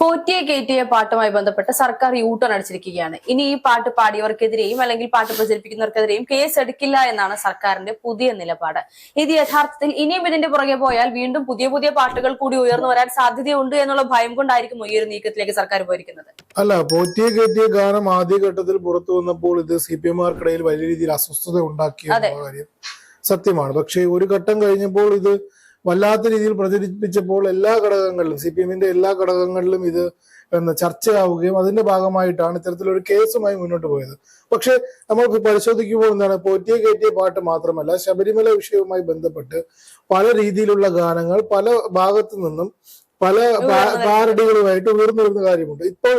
പോറ്റിയെ കയറ്റിയ പാട്ടുമായി ബന്ധപ്പെട്ട് സർക്കാർ യൂട്ടേൺ അടിച്ചിരിക്കുകയാണ്. ഇനി ഈ പാട്ട് പാടിയവർക്കെതിരെയും അല്ലെങ്കിൽ പാട്ട് പ്രചരിപ്പിക്കുന്നവർക്കെതിരെയും കേസ് എടുക്കില്ല എന്നാണ് സർക്കാരിന്റെ പുതിയ നിലപാട്. ഇത് യഥാർത്ഥത്തിൽ ഇനിയും ഇതിന്റെ പുറകെ പോയാൽ വീണ്ടും പുതിയ പുതിയ പാട്ടുകൾ കൂടി ഉയർന്നു വരാൻ സാധ്യതയുണ്ട് എന്നുള്ള ഭയം കൊണ്ടായിരിക്കും ഈ ഒരു നീക്കത്തിലേക്ക് സർക്കാർ പോയിരിക്കുന്നത്. അല്ല പോറ്റിയെ കയറ്റിയ ഗാനം ആദ്യഘട്ടത്തിൽ പുറത്തു വന്നപ്പോൾ ഇത് സി പി എമ്മാർക്കിടയിൽ വലിയ രീതിയിൽ അസ്വസ്ഥത ഉണ്ടാക്കിയ. കാര്യം സത്യമാണ്. പക്ഷേ ഒരു ഘട്ടം കഴിഞ്ഞപ്പോൾ ഇത് വല്ലാത്ത രീതിയിൽ പ്രചരിപ്പിച്ചപ്പോൾ എല്ലാ ഘടകങ്ങളിലും സി പി എമ്മിന്റെ എല്ലാ ഘടകങ്ങളിലും ഇത് എന്ന ചർച്ചയാവുകയും അതിന്റെ ഭാഗമായിട്ടാണ് ഇത്തരത്തിലൊരു കേസുമായി മുന്നോട്ട് പോയത്. പക്ഷെ നമ്മൾ പരിശോധിക്കുമ്പോൾ എന്താണ് പോറ്റിയെ കയറ്റിയ പാട്ട് മാത്രമല്ല ശബരിമല വിഷയവുമായി ബന്ധപ്പെട്ട് പല രീതിയിലുള്ള ഗാനങ്ങൾ പല ഭാഗത്തു നിന്നും പല പാരഡികളുമായിട്ട് ഉയർന്നു വരുന്ന കാര്യമുണ്ട്. ഇപ്പോൾ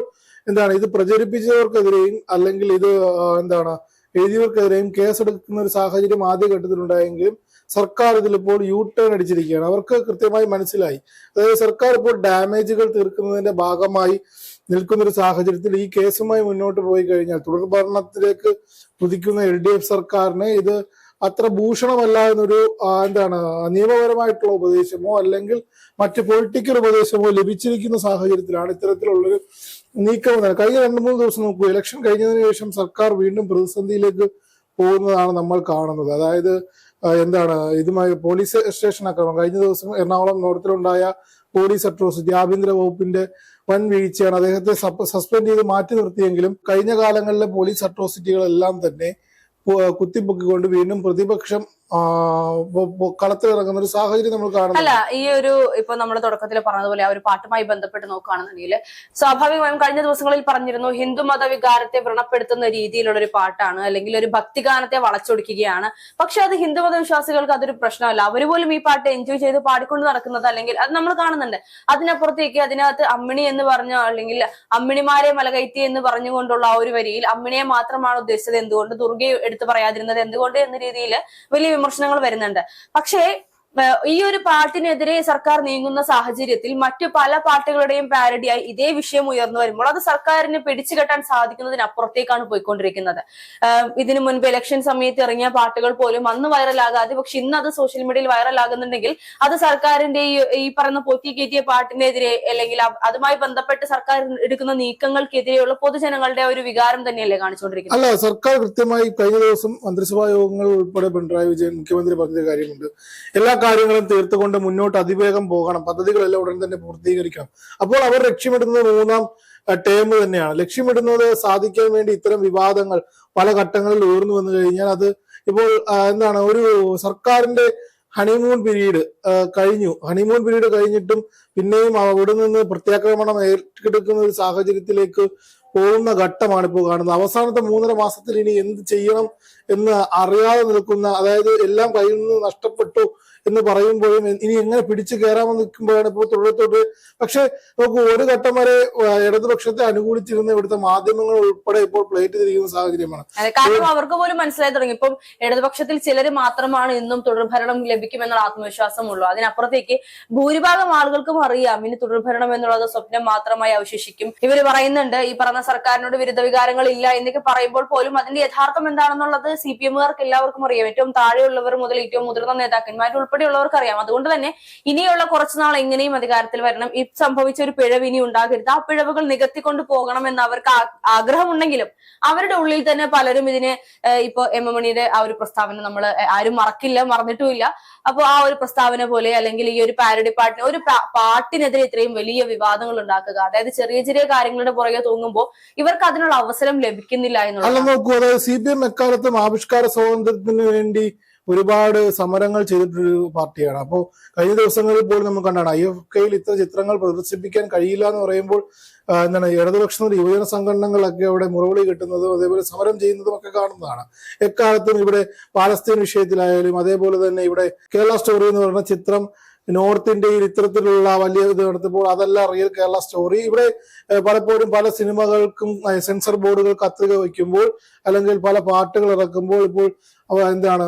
എന്താണ് ഇത് പ്രചരിപ്പിച്ചവർക്കെതിരെയും അല്ലെങ്കിൽ ഇത് എന്താണ് എഴുതിയവർക്കെതിരെയും കേസെടുക്കുന്ന ഒരു സാഹചര്യം ആദ്യഘട്ടത്തിലുണ്ടായെങ്കിലും സർക്കാർ ഇതിലിപ്പോൾ യു ടേൺ അടിച്ചിരിക്കുകയാണ്. അവർക്ക് കൃത്യമായി മനസ്സിലായി. അതായത് സർക്കാർ ഇപ്പോൾ ഡാമേജുകൾ തീർക്കുന്നതിന്റെ ഭാഗമായി നിൽക്കുന്ന ഒരു സാഹചര്യത്തിൽ ഈ കേസുമായി മുന്നോട്ട് പോയി കഴിഞ്ഞാൽ തുടർ ഭരണത്തിലേക്ക് കുതിക്കുന്ന എൽ ഡി എഫ് സർക്കാരിനെ ഇത് അത്ര ഭൂഷണമല്ല എന്നൊരു എന്താണ് നിയമപരമായിട്ടുള്ള ഉപദേശമോ അല്ലെങ്കിൽ മറ്റ് പൊളിറ്റിക്കൽ ഉപദേശമോ ലഭിച്ചിരിക്കുന്ന സാഹചര്യത്തിലാണ് ഇത്തരത്തിലുള്ളൊരു നീക്കം കഴിഞ്ഞ രണ്ട് മൂന്ന് ദിവസം നോക്കൂ ഇലക്ഷൻ കഴിഞ്ഞതിന് ശേഷം സർക്കാർ വീണ്ടും പ്രതിസന്ധിയിലേക്ക് പോകുന്നതാണ് നമ്മൾ കാണുന്നത്. അതായത് എന്താണ് ഇതുമായി പോലീസ് സ്റ്റേഷൻ ആക്രമണം കഴിഞ്ഞ ദിവസം എറണാകുളം നോർത്തിലുണ്ടായ പോലീസ് അട്രോസിറ്റി ആഭ്യന്തര വകുപ്പിന്റെ വൻ വീഴ്ചയാണ് അദ്ദേഹത്തെ സസ്പെൻഡ് ചെയ്ത് മാറ്റി നിർത്തിയെങ്കിലും കഴിഞ്ഞ കാലങ്ങളിലെ പോലീസ് അട്രോസിറ്റികളെല്ലാം തന്നെ കുത്തിപ്പൊക്കിക്കൊണ്ട് വീണ്ടും പ്രതിപക്ഷം കളത്തിലിറങ്ങുന്ന ഒരു സാഹചര്യം നമ്മൾ കാണുന്നു അല്ല ഈ ഒരു ഇപ്പൊ നമ്മൾ തുടക്കത്തിൽ പറഞ്ഞതുപോലെ ആ ഒരു പാട്ടുമായി ബന്ധപ്പെട്ട് നോക്കുകയാണെന്നുണ്ടെങ്കിൽ സ്വാഭാവികമായും കഴിഞ്ഞ ദിവസങ്ങളിൽ പറഞ്ഞിരുന്നു ഹിന്ദു മത വികാരത്തെ വ്രണപ്പെടുത്തുന്ന രീതിയിലുള്ള ഒരു പാട്ടാണ് അല്ലെങ്കിൽ ഒരു ഭക്തിഗാനത്തെ വളച്ചൊടിക്കുകയാണ്. പക്ഷെ അത് ഹിന്ദു മത വിശ്വാസികൾക്ക് അതൊരു പ്രശ്നമല്ല. അവർ പോലും ഈ പാട്ട് എൻജോയ് ചെയ്ത് പാടിക്കൊണ്ട് നടക്കുന്നത് അല്ലെങ്കിൽ അത് നമ്മൾ കാണുന്നുണ്ട്. അതിനപ്പുറത്തേക്ക് അതിനകത്ത് അമ്മിണി എന്ന് പറഞ്ഞ അല്ലെങ്കിൽ അമ്മിണിമാരെ മലകയറ്റി എന്ന് പറഞ്ഞുകൊണ്ടുള്ള ആ ഒരു വരിയിൽ അമ്മിണിയെ മാത്രമാണ് ഉദ്ദേശിച്ചത് എന്തുകൊണ്ട് ദുർഗയെ എടുത്തു പറയാതിരുന്നത് എന്തുകൊണ്ട് എന്ന രീതിയിൽ വലിയ വിമർശനങ്ങൾ വരുന്നുണ്ട്. പക്ഷേ ഈ ഒരു പാട്ടിനെതിരെ സർക്കാർ നീങ്ങുന്ന സാഹചര്യത്തിൽ മറ്റു പല പാട്ടുകളുടെയും പാരഡിയായി ഇതേ വിഷയം ഉയർന്നു വരുമ്പോൾ അത് സർക്കാരിന് പിടിച്ചു കെട്ടാൻ സാധിക്കുന്നതിനപ്പുറത്തേക്കാണ് പോയിക്കൊണ്ടിരിക്കുന്നത്. ഇതിനു മുൻപ് ഇലക്ഷൻ സമയത്ത് ഇറങ്ങിയ പാട്ടുകൾ പോലും അന്ന് വൈറലാകാതെ പക്ഷെ ഇന്ന് അത് സോഷ്യൽ മീഡിയയിൽ വൈറലാകുന്നുണ്ടെങ്കിൽ അത് സർക്കാരിന്റെ ഈ പറയുന്ന പൊക്കി കയറ്റിയ പാട്ടിനെതിരെ അല്ലെങ്കിൽ അതുമായി ബന്ധപ്പെട്ട് സർക്കാർ എടുക്കുന്ന നീക്കങ്ങൾക്കെതിരെയുള്ള പൊതുജനങ്ങളുടെ ഒരു വികാരം തന്നെയല്ലേ കാണിച്ചുകൊണ്ടിരിക്കുന്നത്? അല്ല സർക്കാർ കൃത്യമായി കഴിഞ്ഞ ദിവസം മന്ത്രിസഭാ യോഗങ്ങൾ ഉൾപ്പെടെ പിണറായി വിജയൻ മുഖ്യമന്ത്രി പറഞ്ഞ കാര്യമുണ്ട്. എല്ലാ കാര്യങ്ങളും തീർത്തുകൊണ്ട് മുന്നോട്ട് അതിവേഗം പോകണം. പദ്ധതികളെല്ലാം ഉടൻ തന്നെ പൂർത്തീകരിക്കണം. അപ്പോൾ അവർ ലക്ഷ്യമിടുന്നത് മൂന്നാം ടേം തന്നെയാണ്. ലക്ഷ്യമിടുന്നത് സാധിക്കാൻ വേണ്ടി ഇത്തരം വിവാദങ്ങൾ പല ഘട്ടങ്ങളിൽ ഉയർന്നു വന്നു കഴിഞ്ഞാൽ അത് ഇപ്പോൾ എന്താണ് ഒരു സർക്കാരിന്റെ ഹണിമൂൺ പീരീഡ് കഴിഞ്ഞു. ഹണിമൂൺ പീരീഡ് കഴിഞ്ഞിട്ടും പിന്നെയും അവിടെ നിന്ന് പ്രത്യാക്രമണം ഏറ്റെടുക്കുന്ന ഒരു സാഹചര്യത്തിലേക്ക് പോകുന്ന ഘട്ടമാണ് ഇപ്പോൾ കാണുന്നത്. അവസാനത്തെ മൂന്നര മാസത്തിൽ ഇനി എന്ത് ചെയ്യണം എന്ന് അറിയാതെ നിൽക്കുന്ന അതായത് എല്ലാം കയ്യിൽ നിന്ന് നഷ്ടപ്പെട്ടു എന്ന് പറയുമ്പോഴും ഇനി എങ്ങനെ പിടിച്ചു കയറാമെന്ന് നിൽക്കുമ്പോഴാണ് ഇപ്പോൾ തുടരത്തോട്ട് പക്ഷെ നോക്കൂ ഒരു ഘട്ടം വരെ ഇടതുപക്ഷത്തെ അനുകൂലിച്ചിരുന്ന ഇവിടുത്തെ മാധ്യമങ്ങൾ ഉൾപ്പെടെ ഇപ്പോൾ പ്ലേറ്റ് തിരിക്കുന്ന സാഹചര്യമാണ്. കാരണം അവർക്ക് പോലും മനസ്സിലായി തുടങ്ങി. ഇപ്പം ഇടതുപക്ഷത്തിൽ ചിലർ മാത്രമാണ് ഇന്നും തുടർഭരണം ലഭിക്കുമെന്നുള്ള ആത്മവിശ്വാസമുള്ളൂ. അതിനപ്പുറത്തേക്ക് ഭൂരിഭാഗം ആളുകൾക്കും അറിയാം ഇനി തുടർഭരണം എന്നുള്ളത് സ്വപ്നം മാത്രമായി അവശേഷിക്കും. ഇവർ പറയുന്നുണ്ട് ഈ പറഞ്ഞ സർക്കാരിനോട് വിരുദ്ധ വികാരങ്ങൾ ഇല്ല എന്നൊക്കെ പറയുമ്പോൾ പോലും അതിന്റെ യഥാർത്ഥം എന്താണെന്നുള്ളത് സി പി എമ്മുകാർക്ക് എല്ലാവർക്കും അറിയാം. ഏറ്റവും താഴെയുള്ളവർ മുതൽ ഏറ്റവും മുതിർന്ന നേതാക്കന്മാർ ഉൾപ്പെടെയുള്ളവർക്ക് അറിയാം. അതുകൊണ്ട് തന്നെ ഇനിയുള്ള കുറച്ചുനാൾ എങ്ങനെയും അധികാരത്തിൽ വരണം. ഈ സംഭവിച്ച ഒരു പിഴവ് ഇനി ഉണ്ടാകരുത്. ആ പിഴവുകൾ നികത്തിക്കൊണ്ട് പോകണം എന്ന് അവർക്ക് ആഗ്രഹമുണ്ടെങ്കിലും അവരുടെ ഉള്ളിൽ തന്നെ പലരും ഇതിന് ഇപ്പൊ എം എം മണിയുടെ ആ ഒരു പ്രസ്താവന നമ്മൾ ആരും മറക്കില്ല മറന്നിട്ടുമില്ല. അപ്പൊ ആ ഒരു പ്രസ്താവന പോലെ അല്ലെങ്കിൽ ഈ ഒരു പാരഡി പാട്ടിന് ഒരു പാട്ടിനെതിരെ ഇത്രയും വലിയ വിവാദങ്ങൾ ഉണ്ടാക്കുക അതായത് ചെറിയ ചെറിയ കാര്യങ്ങളുടെ പുറകെ തൂങ്ങുമ്പോൾ ഇവർക്ക് അതിനുള്ള അവസരം ലഭിക്കുന്നില്ല എന്നുള്ളത് നോക്കൂ അതായത് സി പി എം എക്കാലത്തും ആവിഷ്കാര സ്വാതന്ത്ര്യത്തിന് വേണ്ടി ഒരുപാട് സമരങ്ങൾ ചെയ്തിട്ടൊരു പാർട്ടിയാണ്. അപ്പോൾ കഴിഞ്ഞ ദിവസങ്ങളിൽ പോലും നമുക്ക് കണ്ടാണ് ഐ എഫ് കെയിൽ ഇത്ര ചിത്രങ്ങൾ പ്രദർശിപ്പിക്കാൻ കഴിയില്ല എന്ന് പറയുമ്പോൾ എന്താണ് ഇടതുപക്ഷ യുവജന സംഘടനകളൊക്കെ അവിടെ മുറവിളി കിട്ടുന്നതും അതേപോലെ സമരം ചെയ്യുന്നതും ഒക്കെ കാണുന്നതാണ്. എക്കാലത്തും ഇവിടെ പാലസ്തീൻ വിഷയത്തിലായാലും അതേപോലെ തന്നെ ഇവിടെ കേരള സ്റ്റോറി എന്ന് പറയുന്ന ചിത്രം നോർത്ത് ഇന്ത്യയിൽ ഇത്തരത്തിലുള്ള വലിയ ഇത് നടത്തുമ്പോൾ അതല്ല റിയൽ കേരള സ്റ്റോറി ഇവിടെ പലപ്പോഴും പല സിനിമകൾക്കും സെൻസർ ബോർഡുകൾ കത്തുക വയ്ക്കുമ്പോൾ അല്ലെങ്കിൽ പല പാട്ടുകൾ ഇറക്കുമ്പോൾ ഇപ്പോൾ എന്താണ്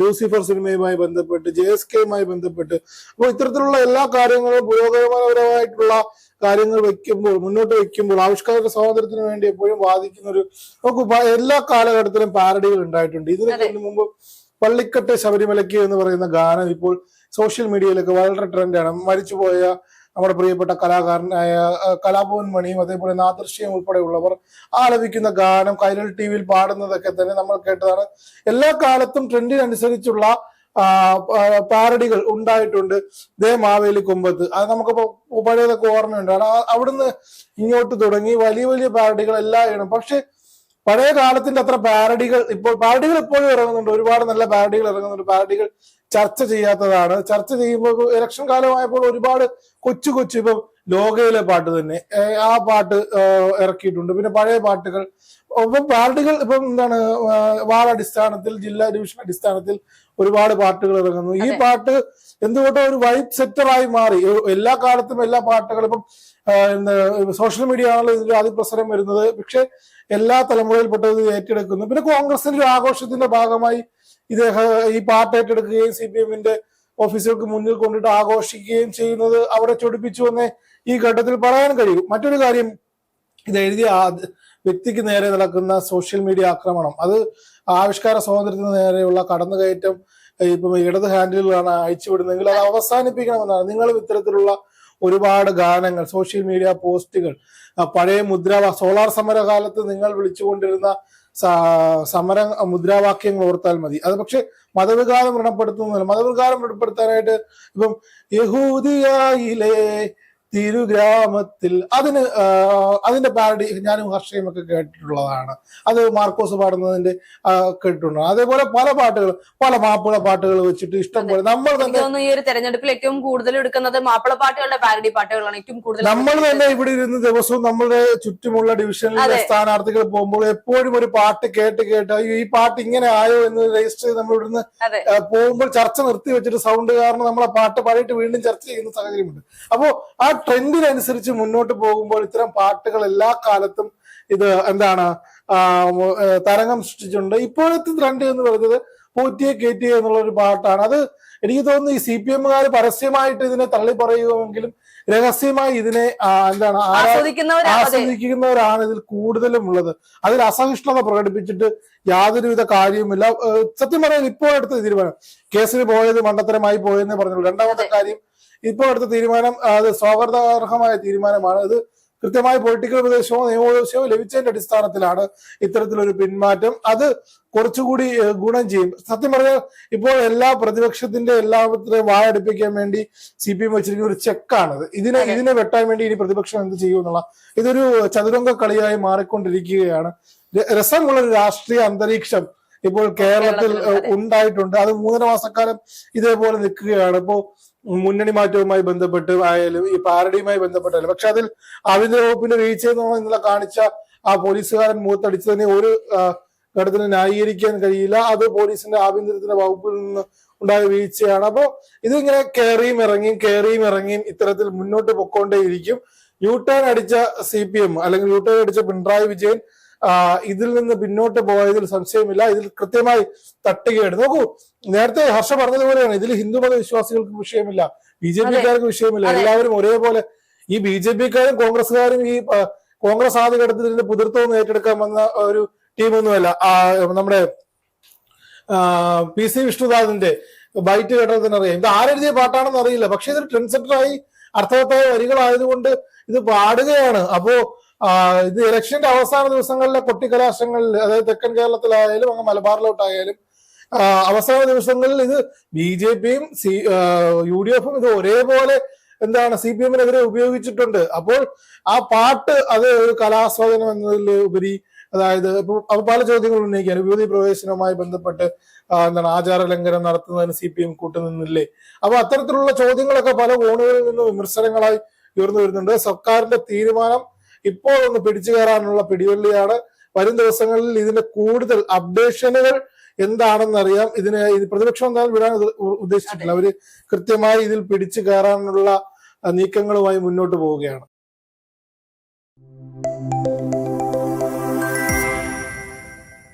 ലൂസിഫർ സിനിമയുമായി ബന്ധപ്പെട്ട് ജെ എസ് കെയുമായി ബന്ധപ്പെട്ട് അപ്പോൾ ഇത്തരത്തിലുള്ള എല്ലാ കാര്യങ്ങളും പുരോഗമനപരമായിട്ടുള്ള കാര്യങ്ങൾ വെക്കുമ്പോൾ മുന്നോട്ട് വെക്കുമ്പോൾ ആവിഷ്കാര സ്വാതന്ത്ര്യത്തിന് വേണ്ടി എപ്പോഴും വാദിക്കുന്ന ഒരു നമുക്ക് എല്ലാ കാലഘട്ടത്തിലും പാരഡികൾ ഉണ്ടായിട്ടുണ്ട്. ഇതിനൊക്കെ മുമ്പ് പള്ളിക്കട്ട് ശബരിമലയ്ക്ക് എന്ന് പറയുന്ന ഗാനം ഇപ്പോൾ സോഷ്യൽ മീഡിയയിലൊക്കെ വളരെ ട്രെൻഡാണ്. മരിച്ചുപോയ നമ്മുടെ പ്രിയപ്പെട്ട കലാകാരനായ കലാഭവൻ മണിയും അതേപോലെ നാദൃശ്യം ഉൾപ്പെടെയുള്ളവർ ആലപിക്കുന്ന ഗാനം കൈരൽ ടി വിയിൽ പാടുന്നതൊക്കെ തന്നെ നമ്മൾ കേട്ടതാണ്. എല്ലാ കാലത്തും ട്രെൻഡിനനുസരിച്ചുള്ള പാരഡികൾ ഉണ്ടായിട്ടുണ്ട്. ദേ മാവേലി കുമ്പത്ത്. അത് നമുക്കിപ്പോ പഴയതൊക്കെ ഓർമ്മയുണ്ട്. അവിടുന്ന് ഇങ്ങോട്ട് തുടങ്ങി വലിയ വലിയ പാരഡികൾ എല്ലാം പക്ഷെ പഴയ കാലത്തിന്റെ അത്ര പാരഡികൾ ഇപ്പോൾ പാരഡികൾ ഇപ്പോഴും ഇറങ്ങുന്നുണ്ട്. ഒരുപാട് നല്ല പാരഡികൾ ഇറങ്ങുന്നുണ്ട്. പാരഡികൾ ചർച്ച ചെയ്യാത്തതാണ്. ചർച്ച ചെയ്യുമ്പോൾ ഇലക്ഷൻ കാലമായപ്പോൾ ഒരുപാട് കൊച്ചു കൊച്ചു ഇപ്പം ലോകയിലെ പാട്ട് തന്നെ ആ പാട്ട് ഇറക്കിയിട്ടുണ്ട്. പിന്നെ പഴയ പാട്ടുകൾ ഇപ്പം പാർട്ടികൾ ഇപ്പം എന്താണ് വാർഡ് അടിസ്ഥാനത്തിൽ ജില്ലാ ഡിവിഷൻ അടിസ്ഥാനത്തിൽ ഒരുപാട് പാട്ടുകൾ ഇറങ്ങുന്നു. ഈ പാട്ട് എന്തുകൊണ്ടോ ഒരു വൈബ് സെറ്ററായി മാറി. എല്ലാ കാലത്തും എല്ലാ പാട്ടുകളും ഇപ്പം സോഷ്യൽ മീഡിയ ആണല്ലോ ഇതിന്റെ അതിപ്രസരം വരുന്നത്. പക്ഷെ എല്ലാ തലമുറയിൽപ്പെട്ടത് ഏറ്റെടുക്കുന്നു. പിന്നെ കോൺഗ്രസിന്റെ ഒരു ആഘോഷത്തിന്റെ ഭാഗമായി ഇദ്ദേഹം ഈ പാർട്ടി ഏറ്റെടുക്കുകയും സി പി എമ്മിന്റെ ഓഫീസുകൾക്ക് മുന്നിൽ കൊണ്ടിട്ട് ആഘോഷിക്കുകയും ചെയ്യുന്നത് അവിടെ ചൊടിപ്പിച്ചു എന്നേ ഈ ഘട്ടത്തിൽ പറയാൻ കഴിയും. മറ്റൊരു കാര്യം ഇത് എഴുതിയ വ്യക്തിക്ക് നേരെ നടക്കുന്ന സോഷ്യൽ മീഡിയ ആക്രമണം. അത് ആവിഷ്കാര സ്വാതന്ത്ര്യത്തിന് നേരെയുള്ള കടന്നുകയറ്റം ഇപ്പം ഇടത് ഹാൻഡിലുകളാണ് അയച്ചുവിടുന്നതെങ്കിൽ അത് അവസാനിപ്പിക്കണമെന്നാണ്. നിങ്ങളും ഇത്തരത്തിലുള്ള ഒരുപാട് ഗാനങ്ങൾ സോഷ്യൽ മീഡിയ പോസ്റ്റുകൾ പഴയ മുദ്രാവാ സോളാർ സമരകാലത്ത് നിങ്ങൾ വിളിച്ചുകൊണ്ടിരുന്ന സമര മുദ്രാവാക്യങ്ങൾ ഓർത്താൽ മതി. അത് പക്ഷെ മതവികാരം വ്രണപ്പെടുത്തുന്നില്ല മതവികാരം വ്രണപ്പെടുത്താനായിട്ട് ഇപ്പം യഹൂദിയായിലെ തിരുഗ്രാമത്തിൽ. അതിന് അതിന്റെ പാരഡി ഞാനും ഹർഷയും ഒക്കെ കേട്ടിട്ടുള്ളതാണ്. അത് മാർക്കോസ് പാടുന്നതിന്റെ കേട്ടിട്ടുണ്ട്. അതേപോലെ പല പാട്ടുകൾ പല മാപ്പിള പാട്ടുകൾ വെച്ചിട്ട് ഇഷ്ടം പോലെ. നമ്മൾ തന്നെ ഈ ഒരു തെരഞ്ഞെടുപ്പിൽ ഏറ്റവും കൂടുതൽ എടുക്കുന്നത് മാപ്പിള പാട്ടുകളുടെ പാരഡി പാട്ടുകളാണ്. ഏറ്റവും കൂടുതൽ നമ്മൾ തന്നെ ഇവിടെ ഇരുന്ന് ദിവസവും നമ്മളുടെ ചുറ്റുമുള്ള ഡിവിഷനിലെ. സ്ഥാനാർത്ഥികൾ പോകുമ്പോൾ എപ്പോഴും ഒരു പാട്ട് കേട്ട് കേട്ട് ഈ പാട്ട് ഇങ്ങനെ ആയോ എന്ന് രജിസ്റ്റർ ചെയ്ത് നമ്മൾ ഇവിടുന്ന് പോകുമ്പോൾ ചർച്ച നിർത്തി വെച്ചിട്ട് സൗണ്ട് കാരണം നമ്മളെ ആ പാട്ട് പാടിയിട്ട് വീണ്ടും ചർച്ച ചെയ്യുന്ന സാഹചര്യമുണ്ട്. അപ്പോ ആ ട്രെൻഡിനനുസരിച്ച് മുന്നോട്ട് പോകുമ്പോൾ ഇത്തരം പാട്ടുകൾ എല്ലാ കാലത്തും ഇത് എന്താണ് തരംഗം സൃഷ്ടിച്ചിട്ടുണ്ട്. ഇപ്പോഴത്തെ ട്രെൻഡ് എന്ന് പറയുന്നത് പോറ്റിയെ കയറ്റിയ എന്നുള്ള ഒരു പാട്ടാണ്. അത് എനിക്ക് തോന്നുന്നു ഈ സി പി എമ്മുകാർ പരസ്യമായിട്ട് ഇതിനെ തള്ളി പറയുമെങ്കിലും രഹസ്യമായി ഇതിനെ എന്താണ് ആസ്വദിക്കുന്നവരാണ് ഇതിൽ കൂടുതലും ഉള്ളത് അതിൽ അസഹിഷ്ണുത പ്രകടിപ്പിച്ചിട്ട് യാതൊരുവിധ കാര്യവുമില്ല. സത്യം പറയാൻ ഇപ്പോൾ എടുത്ത തീരുമാനം. കേസിന് പോയത് മണ്ടത്തരമായി പോയെന്ന് പറഞ്ഞു രണ്ടാമത്തെ കാര്യം ഇപ്പോൾ എടുത്ത തീരുമാനം അത് സ്വാഗതാർഹമായ തീരുമാനമാണ്. അത് കൃത്യമായ പൊളിറ്റിക്കൽ ഉപദേശമോ നിയമോപദേശമോ ലഭിച്ചതിന്റെ അടിസ്ഥാനത്തിലാണ് ഇത്തരത്തിലൊരു പിന്മാറ്റം. അത് കുറച്ചുകൂടി ഗുണം ചെയ്യും. സത്യം പറഞ്ഞാൽ ഇപ്പോൾ എല്ലാ പ്രതിപക്ഷത്തിന്റെ എല്ലാവരെയും വായടിപ്പിക്കാൻ വേണ്ടി സി പി എം വെച്ചിരിക്കുന്ന ഒരു ചെക്കാണത് ഇതിനെ ഇതിനെ വെട്ടാൻ വേണ്ടി ഇനി പ്രതിപക്ഷം എന്ത് ചെയ്യും എന്നുള്ള ഇതൊരു ചതുരംഗ കളിയായി മാറിക്കൊണ്ടിരിക്കുകയാണ്. രസമുള്ള ഒരു രാഷ്ട്രീയ അന്തരീക്ഷം ഇപ്പോൾ കേരളത്തിൽ ഉണ്ടായിട്ടുണ്ട്. അത് മൂന്നര മാസക്കാലം ഇതേപോലെ നിൽക്കുകയാണ്. ഇപ്പോ മുന്നണി മാറ്റവുമായി ബന്ധപ്പെട്ട് ആയാലും ഈ പാരഡിയുമായി ബന്ധപ്പെട്ടായാലും പക്ഷെ അതിൽ ആഭ്യന്തര വകുപ്പിന്റെ വീഴ്ച എന്നുള്ള കാണിച്ച ആ പോലീസുകാരൻ മുഖത്തടിച്ചതിനെ ഒരു ഘടകത്തിന് ന്യായീകരിക്കാൻ കഴിയില്ല. അത് പോലീസിന്റെ ആഭ്യന്തരത്തിന്റെ വകുപ്പിൽ നിന്ന് ഉണ്ടായ വീഴ്ചയാണ്. അപ്പോ ഇതിങ്ങനെ കയറിയും ഇറങ്ങിയും കയറിയും ഇറങ്ങിയും ഇത്തരത്തിൽ മുന്നോട്ട് പൊക്കോണ്ടേയിരിക്കും യു ടേൺ അടിച്ച സി പി എം അല്ലെങ്കിൽ യു ടേൺ അടിച്ച പിണറായി വിജയൻ ഇതിൽ നിന്ന് പിന്നോട്ട് പോയതിൽ സംശയമില്ല. ഇതിൽ കൃത്യമായി തട്ടുകയാണ് നോക്കൂ നേരത്തെ ഹർഷ പറഞ്ഞതുപോലെയാണ്. ഇതിൽ ഹിന്ദുമത വിശ്വാസികൾക്ക് വിഷയമില്ല. ബി ജെ പിക്കാർക്ക് വിഷയമില്ല. എല്ലാവരും ഒരേപോലെ ഈ ബി ജെ പിക്കാരും കോൺഗ്രസ്സുകാരും ഈ കോൺഗ്രസ് ആദ്യഘട്ടത്തിൽ ഇതിന്റെ പുതിർത്തവും ഏറ്റെടുക്കാൻ വന്ന ഒരു ടീമൊന്നുമല്ല. നമ്മുടെ പി സി വിഷ്ണുദാസിന്റെ ബൈറ്റ് കേട്ടാൽ തന്നെ അറിയാം. ഇത് ആരെഴുതിയ പാട്ടാണെന്ന് അറിയില്ല. പക്ഷെ ഇതൊരു ട്രെൻഡ് സെറ്ററായി അർത്ഥവത്തായ വരികളായതുകൊണ്ട് ഇത് പാടുകയാണ്. അപ്പോ ഇത് ഇലക്ഷന്റെ അവസാന ദിവസങ്ങളിലെ കൊട്ടിക്കലാശങ്ങളിൽ അതായത് തെക്കൻ കേരളത്തിലായാലും അങ്ങ് മലബാറിലോട്ടായാലും അവസാന ദിവസങ്ങളിൽ ഇത് ബി ജെ പിയും സി യു ഡി എഫും ഇത് ഒരേപോലെ എന്താണ് സി പി എമ്മിനെതിരെ ഉപയോഗിച്ചിട്ടുണ്ട്. അപ്പോൾ ആ പാട്ട് അത് ഒരു കലാസ്വാദനം എന്നതിൽ ഉപരി അതായത് ഇപ്പൊ പല ചോദ്യങ്ങൾ ഉന്നയിക്കാൻ യുവതി പ്രവേശനവുമായി ബന്ധപ്പെട്ട് എന്താണ് ആചാര ലംഘനം നടത്തുന്നതിന് സി പി എം കൂട്ടുനിന്നില്ലേ? അപ്പൊ അത്തരത്തിലുള്ള ചോദ്യങ്ങളൊക്കെ പല കോണുകളിൽ നിന്ന് വിമർശനങ്ങളായി ഉയർന്നു വരുന്നുണ്ട്. സർക്കാരിന്റെ തീരുമാനം ഇപ്പോൾ ഒന്ന് പിടിച്ചു കയറാനുള്ള പിടിവള്ളിയാണ്. വരും ദിവസങ്ങളിൽ ഇതിന്റെ കൂടുതൽ അപ്ഡേഷനുകൾ എന്താണെന്നറിയാം. ഇതിനെ പ്രതിപക്ഷം എന്തായാലും വിടാൻ ഉദ്ദേശിച്ചിട്ടില്ല. അവർ കൃത്യമായി ഇതിൽ പിടിച്ചു കയറാനുള്ള നീക്കങ്ങളുമായി മുന്നോട്ട് പോവുകയാണ്.